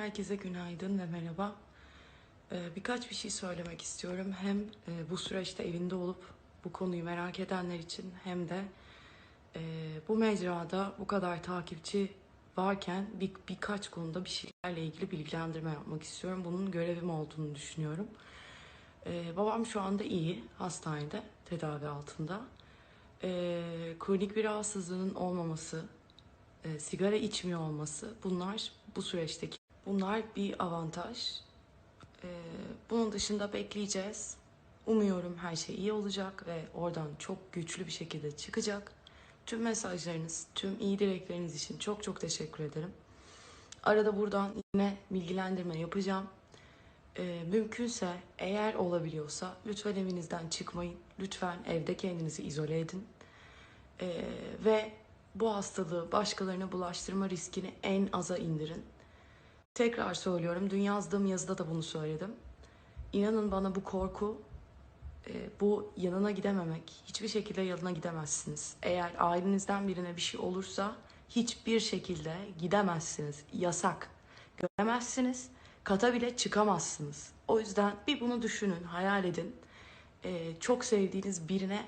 Herkese günaydın ve merhaba. Ee, birkaç bir şey söylemek istiyorum. Hem e, bu süreçte evinde olup bu konuyu merak edenler için hem de e, bu mecrada bu kadar takipçi varken bir, birkaç konuda bir şeylerle ilgili bilgilendirme yapmak istiyorum. Bunun görevim olduğunu düşünüyorum. Ee, babam şu anda iyi, hastanede, tedavi altında. Ee, kronik bir rahatsızlığının olmaması, e, sigara içmiyor olması bunlar bu süreçteki bunlar bir avantaj. Ee, bunun dışında bekleyeceğiz. Umuyorum her şey iyi olacak ve oradan çok güçlü bir şekilde çıkacak. Tüm mesajlarınız, tüm iyi dilekleriniz için çok çok teşekkür ederim. Arada buradan yine bilgilendirme yapacağım. Ee, mümkünse eğer olabiliyorsa lütfen evinizden çıkmayın. Lütfen evde kendinizi izole edin. Ee, ve bu hastalığı başkalarına bulaştırma riskini en aza indirin. Tekrar söylüyorum, dün yazdığım yazıda da bunu söyledim. İnanın bana bu korku, e, bu yanına gidememek, hiçbir şekilde yanına gidemezsiniz. Eğer ailenizden birine bir şey olursa hiçbir şekilde gidemezsiniz. Yasak. Göremezsiniz, kata bile çıkamazsınız. O yüzden bir bunu düşünün, hayal edin. E, çok sevdiğiniz birine